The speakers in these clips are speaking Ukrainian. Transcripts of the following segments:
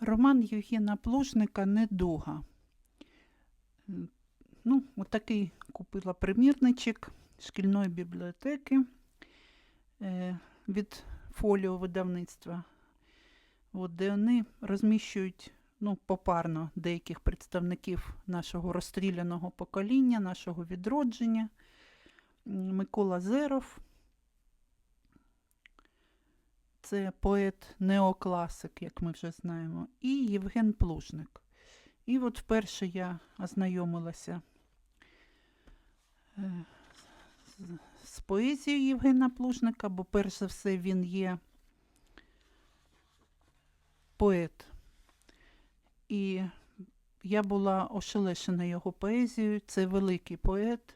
Роман Євгена Плужника Недуга. Ну, отакий купила примірничок шкільної бібліотеки е, від фоліо видавництва, от, де вони розміщують ну, попарно деяких представників нашого розстріляного покоління, нашого відродження. Микола Зеров. Це поет неокласик, як ми вже знаємо, і Євген Плужник. І от вперше я ознайомилася е, з, з поезією Євгена Плужника, бо перш за все він є поет. І я була ошелешена його поезією. Це великий поет.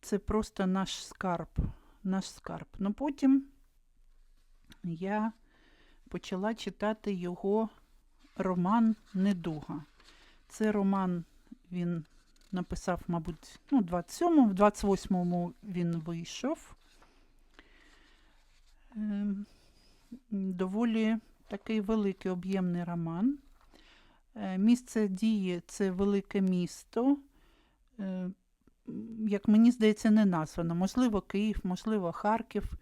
Це просто наш скарб. Наш скарб. Ну потім я почала читати його роман Недуга. Це роман він написав, мабуть, ну, 27-му, в 28-му він вийшов. Ем, Доволі такий великий об'ємний роман. Е, Місце дії це велике місто. Е, Як мені здається, не названо. Можливо, Київ, можливо, Харків.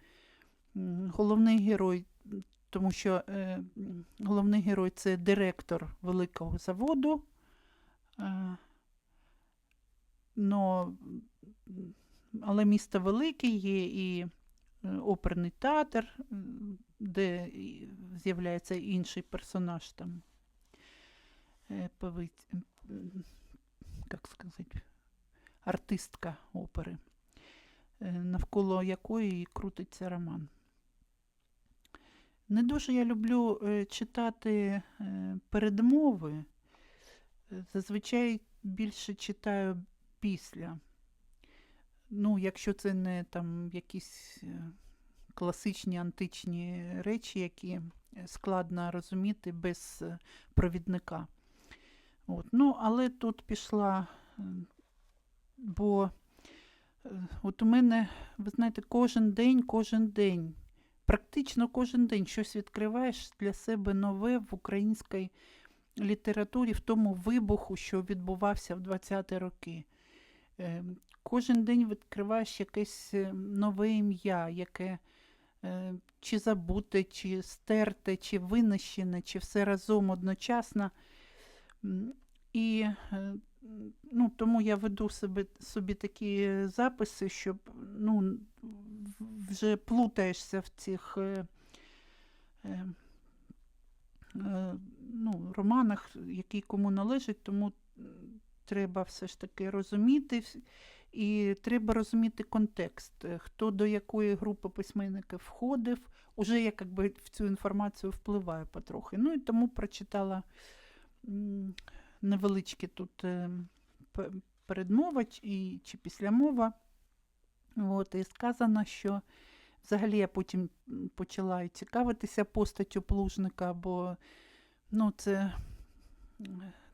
Головний герой тому що е, головний герой це директор великого заводу. Но, але місто велике є і оперний театр, де з'являється інший персонаж там. Е, як сказати, артистка опери, е, навколо якої крутиться роман. Не дуже я люблю е, читати передмови. Зазвичай більше читаю після. Ну, якщо це не там якісь класичні античні речі, які е, складно розуміти без е, провідника. От. Ну, але тут пішла, е, бо от у мене, ви знаєте, кожен день, кожен день практично кожен день щось відкриваєш для себе нове в українській літературі, в тому вибуху, що відбувався в 20-ті роки. Е, Кожен день відкриваєш якесь нове ім'я, яке чи забуте, чи стерте, чи винищене, чи все разом одночасно. І е, ну, тому я веду собі, собі такі записи, щоб ну, вже плутаєшся в цих е, е, е, ну, романах, які кому належать, тому треба все ж таки розуміти. І треба розуміти контекст, е, хто до якої групи письменників входив, уже я якби в цю інформацію впливаю потрохи. Ну і тому прочитала невеличкі тут е, передмова і, чи післямова. От, і сказано, що взагалі я потім почала цікавитися постаттю плужника, бо ну, це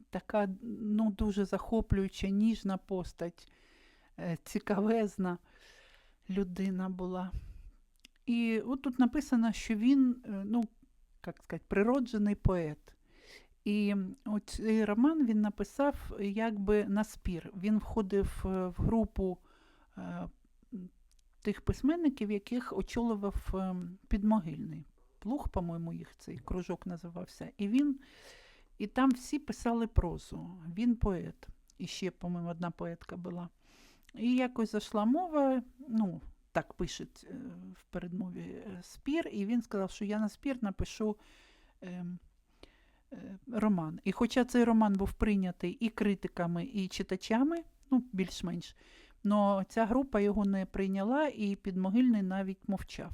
така ну, дуже захоплююча, ніжна постать, цікавезна людина була. І от тут написано, що він, е, ну, як сказати, природжений поет. І цей роман він написав е, якби на спір. Він входив е, в групу е, тих письменників, яких очолював е, підмогильний. Плуг, по-моєму, їх цей кружок називався. І він, і там всі писали прозу. Він поет. І ще, по-моєму, одна поетка була. І якось зайшла мова, ну, так пишуть е, в передмові е, спір, і він сказав, що я на спір напишу. е, е, роман. І хоча цей роман був прийнятий і критиками, і читачами, ну, більш-менш, але ця група його не прийняла, і підмогильний навіть мовчав.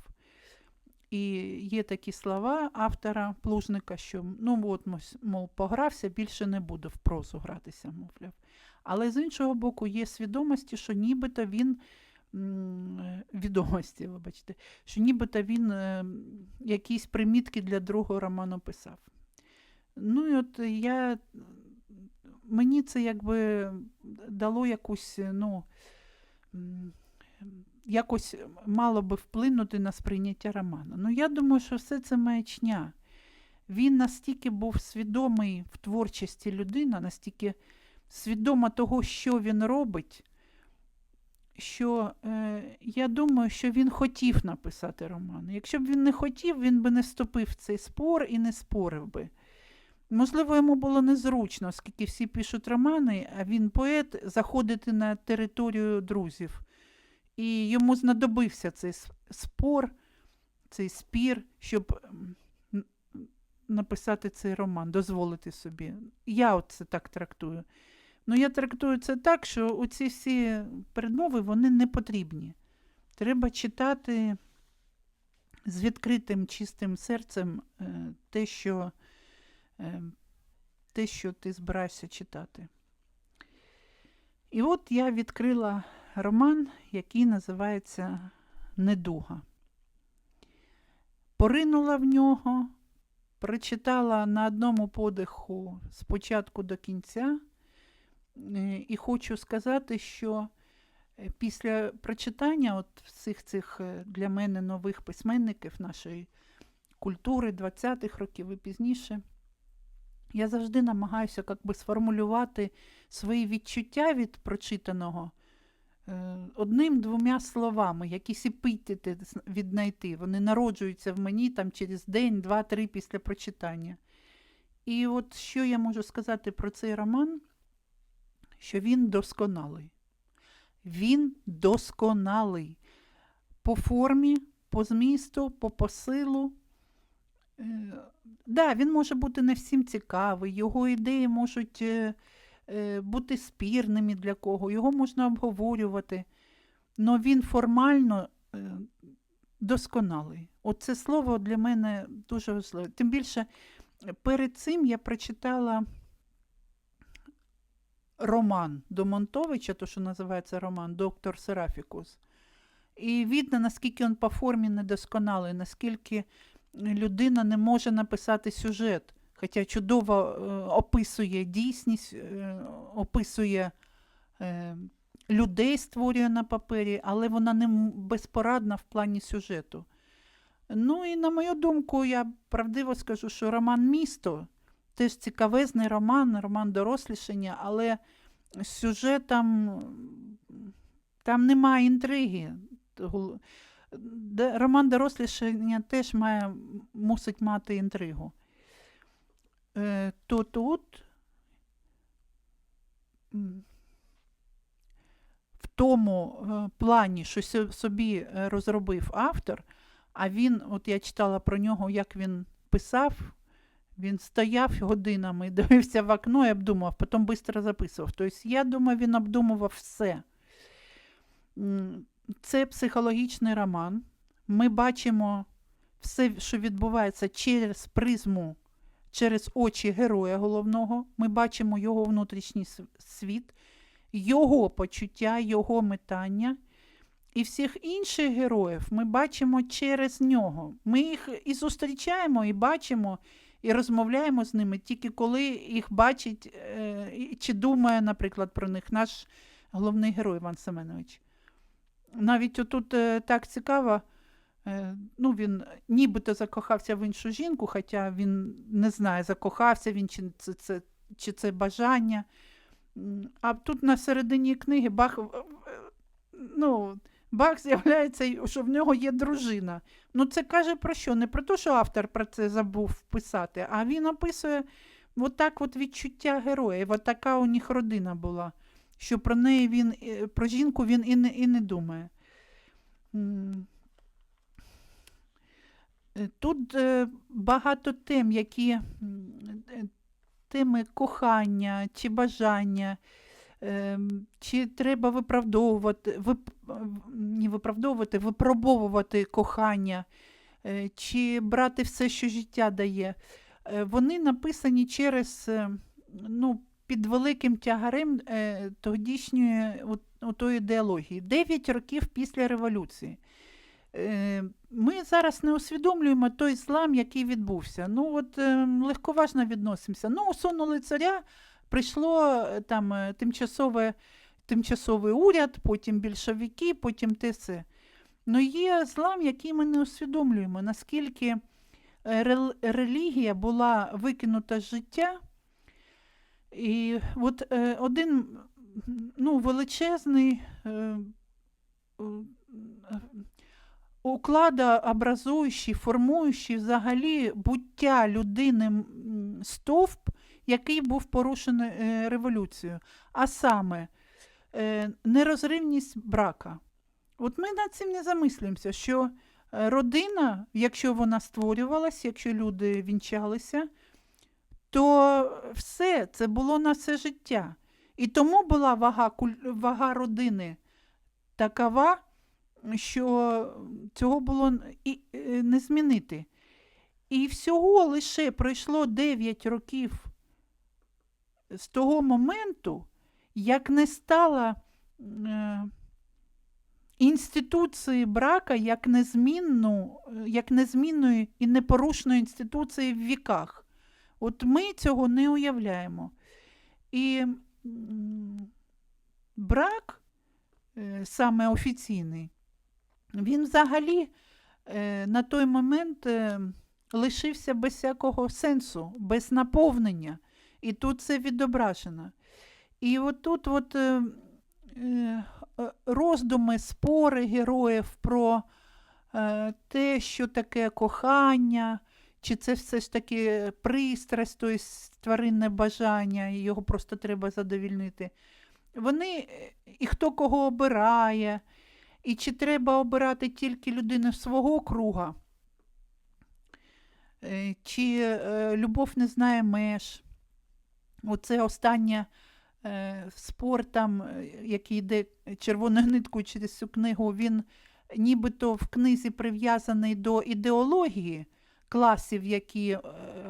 І є такі слова автора Плужника, що ну от, мов, погрався, більше не буду в прозу гратися, мовляв. Але з іншого боку, є свідомості, що нібито він відомості, вибачте, що нібито він е, якісь примітки для другого роману писав. Ну і от я мені це якби дало якусь, ну, якось мало би вплинути на сприйняття роману. Ну, я думаю, що все це маячня. Він настільки був свідомий в творчості людина, настільки свідома того, що він робить, що е, я думаю, що він хотів написати роман. Якщо б він не хотів, він би не вступив в цей спор і не спорив би. Можливо, йому було незручно, оскільки всі пишуть романи, а він поет, заходити на територію друзів. І йому знадобився цей спор, цей спір, щоб написати цей роман, дозволити собі. Я це так трактую. Ну, я трактую це так, що оці всі передмови вони не потрібні. Треба читати з відкритим чистим серцем е, те, що, е, те, що ти збираєшся читати. І от я відкрила роман, який називається Недуга. Поринула в нього, прочитала на одному подиху з початку до кінця. Е, І хочу сказати, що е, після прочитання от всіх цих е, для мене нових письменників нашої культури 20-х років і пізніше, я завжди намагаюся би, сформулювати свої відчуття від прочитаного одним-двома словами, якісь епітети віднайти. Вони народжуються в мені там через день, два, три після прочитання. І от що я можу сказати про цей роман, що він досконалий. Він досконалий по формі, по змісту, по посилу. Е, да, він може бути не всім цікавий, його ідеї можуть е, е, бути спірними для кого, його можна обговорювати, але він формально е, досконалий. Оце слово для мене дуже важливе. Тим більше е, перед цим я прочитала роман Домонтовича, то, що називається роман Доктор Серафікус. І видно, наскільки він по формі недосконалий, наскільки людина не може написати сюжет, хоча чудово е, описує дійсність, е, описує е, людей, створює на папері, але вона не безпорадна в плані сюжету. Ну і на мою думку, я правдиво скажу, що роман Місто теж цікавезний роман, роман дорослішання, але сюжетом там немає інтриги. Роман дорослішання теж має, мусить мати інтригу. Е, то тут в тому е, плані, що собі е, розробив автор, а він, от я читала про нього, як він писав, він стояв годинами, дивився в окно і обдумав, потім швидко записував. Тобто, я думаю, він обдумував все. Це психологічний роман. Ми бачимо все, що відбувається через призму, через очі героя головного. Ми бачимо його внутрішній світ, його почуття, його метання. І всіх інших героїв ми бачимо через нього. Ми їх і зустрічаємо, і бачимо, і розмовляємо з ними тільки коли їх бачить е, чи думає, наприклад, про них наш головний герой Іван Семенович. Навіть отут е, так цікаво, ну він нібито закохався в іншу жінку, хоча він не знає, закохався він чи це, це, чи це бажання. А тут на середині книги Бах, ну, Бах з'являється, що в нього є дружина. Ну, це каже про що? Не про те, що автор про це забув писати, а він описує от так от відчуття героїв. От така у них родина була, що про неї він, е, про жінку він і не, і не думає. Е, Тут е, багато тем, які е, теми кохання чи бажання, ем, чи треба виправдовувати, вип, не виправдовувати, випробовувати кохання, е, чи брати все, що життя дає. Е, Вони написані через е, ну, під великим тягарем е, тодішньої от, отої ідеології. Дев'ять років після революції. Е, Ми зараз не усвідомлюємо той злам, який відбувся. Ну, от е, легковажно відносимося. Ну, усунули царя, Прийшло е, там е, тимчасове, тимчасовий уряд, потім більшовики, потім те. Ну є злам, який ми не усвідомлюємо, наскільки релігія була викинута з життя. І от один ну, величезний укладообразуючий, формуючий взагалі буття людини стовп, який був порушений е, революцією, а саме е, нерозривність брака. От ми над цим не замислюємося, що е, родина, якщо вона створювалася, якщо люди вінчалися, то все це було на все життя. І тому була вага, вага родини такова, що цього було е, не змінити. І всього лише пройшло 9 років з того моменту, як не стало е, інституції брака як, незмінну, е, як незмінної і непорушної інституції в віках. От ми цього не уявляємо. І брак, саме офіційний, він взагалі е, на той момент е, лишився без всякого сенсу, без наповнення. І тут це відображено. І от тут от, е, роздуми, спори героїв про те, що таке кохання, чи це все ж таки пристрасть, тобто тваринне бажання, і його просто треба задовільнити. Вони і хто кого обирає, і чи треба обирати тільки людину свого круга, е, чи е, любов не знає меж. Оце останнє е, спор, там, е, який йде червоною ниткою через цю книгу, він нібито в книзі прив'язаний до ідеології класів, які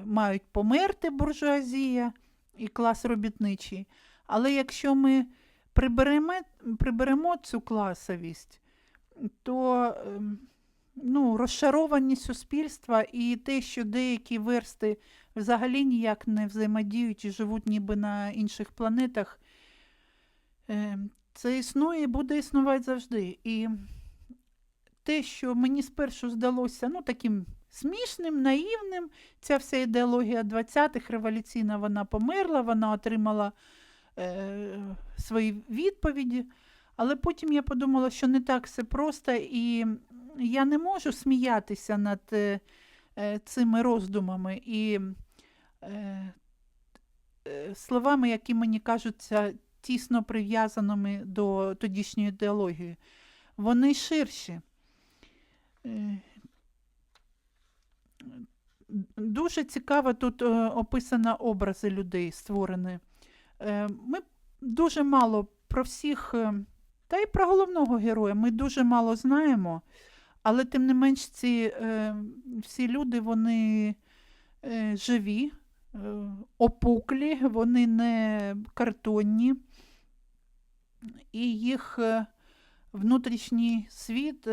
мають померти буржуазія і клас робітничий. Але якщо ми приберемо, приберемо цю класовість, то ем, ну, розшарованість суспільства і те, що деякі версти взагалі ніяк не взаємодіють і живуть ніби на інших планетах, ем, це існує і буде існувати завжди. І те, що мені спершу здалося ну, таким смішним, наївним, ця вся ідеологія 20-х революційна, вона померла, вона отримала е, свої відповіді. Але потім я подумала, що не так все просто, і я не можу сміятися над е, е, цими роздумами і словами, які мені кажуться тісно прив'язаними до тодішньої ідеології. Вони ширші. Дуже цікаво тут описано образи людей створені. Е, Ми дуже мало про всіх, е, та й про головного героя ми дуже мало знаємо, але тим не менш ці е, всі люди вони живі, опуклі, вони не картонні, і їх внутрішній світ.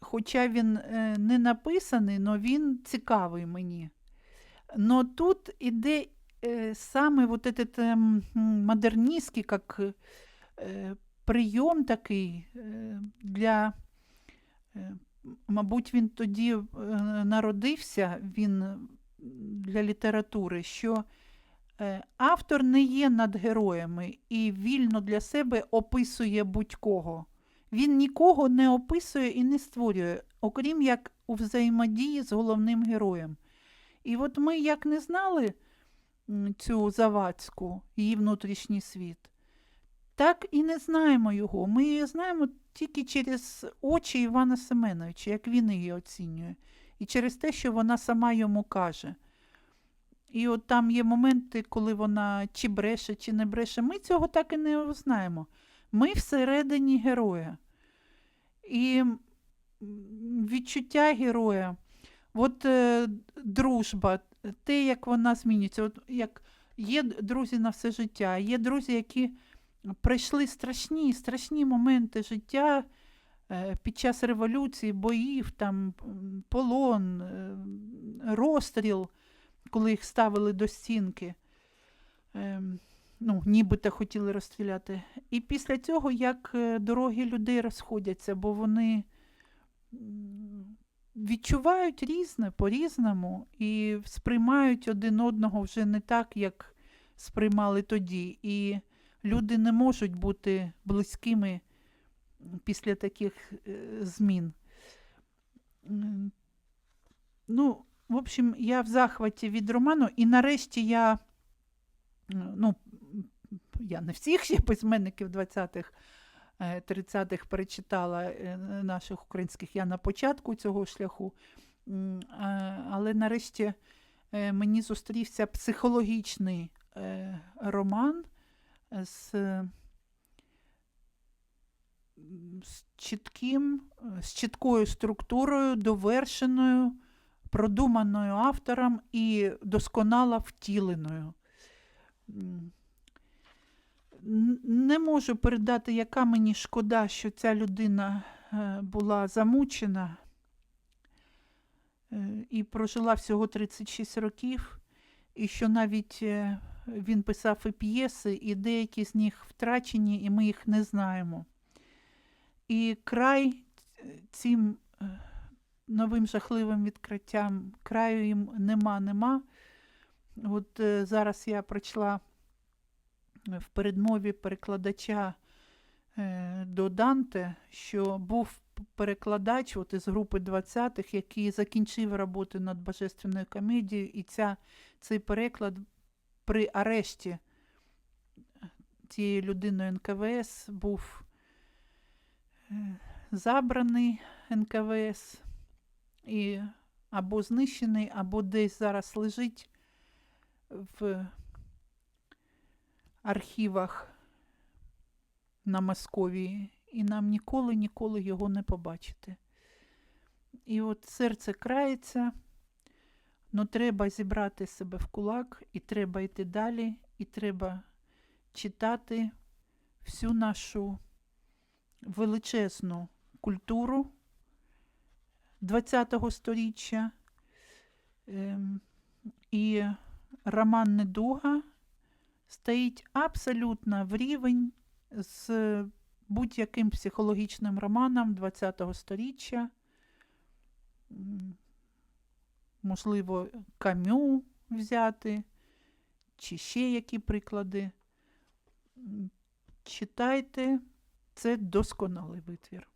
Хоча він не написаний, але він цікавий мені. Но тут іде е, саме вот этот м, модерністський як е, прийом такий е, для, е, мабуть, він тоді е, народився він для літератури, що е, автор не є над героями і вільно для себе описує будь-кого. Він нікого не описує і не створює, окрім як у взаємодії з головним героєм. І от ми як не знали цю Завадську, її внутрішній світ, так і не знаємо його. Ми її знаємо тільки через очі Івана Семеновича, як він її оцінює, і через те, що вона сама йому каже. І от там є моменти, коли вона чи бреше, чи не бреше. Ми цього так і не знаємо. Ми всередині героя. І відчуття героя, от е, дружба, те, як вона змінюється. От, як є друзі на все життя, є друзі, які пройшли страшні, страшні моменти життя е, під час революції, боїв, там, полон, е, розстріл. коли їх ставили до стінки, ем, ну, нібито хотіли розстріляти. І після цього як е, дороги людей розходяться, бо вони відчувають різне по-різному і сприймають один одного вже не так, як сприймали тоді. І люди не можуть бути близькими після таких е, змін. Ну, в общем, я в захваті від роману, і нарешті я, ну, я не всіх ще письменників 20-х, е, 30-х перечитала е, наших українських, я на початку цього шляху. Але нарешті е, мені зустрівся психологічний е, роман з, з чітким, е, з чіткою структурою, довершеною, продуманою автором і досконало втіленою. Не можу передати, яка мені шкода, що ця людина е, була замучена е, і прожила всього 36 років, і що навіть е, він писав і п'єси, і деякі з них втрачені, і ми їх не знаємо. І край цим новим жахливим відкриттям, краю їм нема, нема. От зараз я прочла в передмові перекладача е, до Данте, що був перекладач от із групи 20-х, який закінчив роботу над божественною комедією, і ця, цей переклад при арешті цією людиною НКВС був е, забраний НКВС і або знищений, або десь зараз лежить в архівах на Московії, і нам ніколи, ніколи його не побачити. І от серце крається, але треба зібрати себе в кулак, і треба йти далі, і треба читати всю нашу величезну культуру ХХ століття. Ем, і роман Недуга стоїть абсолютно в рівень з будь-яким психологічним романом ХХ століття. Можливо, Камю взяти, чи ще які приклади. Читайте, це досконалий витвір.